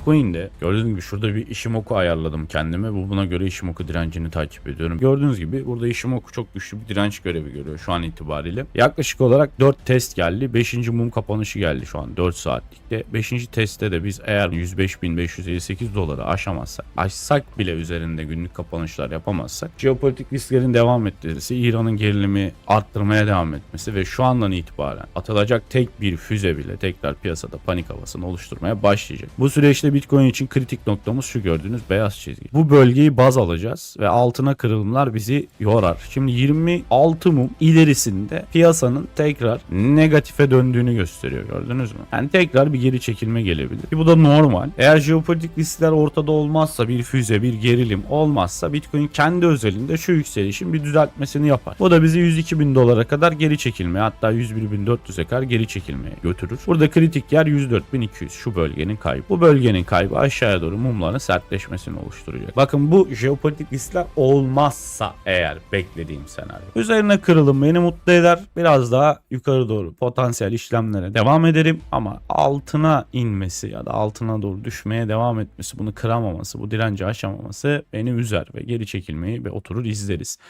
Bitcoin'de gördüğünüz gibi şurada bir Ishimoku ayarladım kendime. Bu buna göre Ishimoku direncini takip ediyorum. Gördüğünüz gibi burada Ishimoku çok güçlü bir direnç görevi görüyor şu an itibariyle. Yaklaşık olarak 4 test geldi. 5. mum kapanışı geldi şu an 4 saatlikte. 5. testte de biz eğer 105.558 doları aşamazsak, aşsak bile üzerinde günlük kapanışlar yapamazsak jeopolitik risklerin devam etmesi, İran'ın gerilimi arttırmaya devam etmesi ve şu andan itibaren atılacak tek bir füze bile tekrar piyasada panik havasını oluşturmaya başlayacak. Bu süreçte Bitcoin için kritik noktamız şu gördüğünüz beyaz çizgi. Bu bölgeyi baz alacağız ve altına kırılımlar bizi yorar. Şimdi 26 mum ilerisinde piyasanın tekrar negatife döndüğünü gösteriyor gördünüz mü? Yani tekrar bir geri çekilme gelebilir. Bu da normal. Eğer jeopolitik riskler ortada olmazsa bir füze bir gerilim olmazsa Bitcoin kendi özelinde şu yükselişin bir düzeltmesini yapar. Bu da bizi 102 bin dolara kadar geri çekilmeye hatta 101.400'e kadar geri çekilmeye götürür. Burada kritik yer 104.200 şu bölgenin kaybı. Bu bölgenin kaybı aşağıya doğru mumların sertleşmesini oluşturacak. Bakın bu jeopolitik riskler olmazsa eğer beklediğim senaryo. Üzerine kırılım beni mutlu eder. Biraz daha yukarı doğru potansiyel işlemlere devam ederim ama altına inmesi ya da altına doğru düşmeye devam etmesi, bunu kıramaması, bu direnci aşamaması beni üzer ve geri çekilmeyi ve oturur izleriz.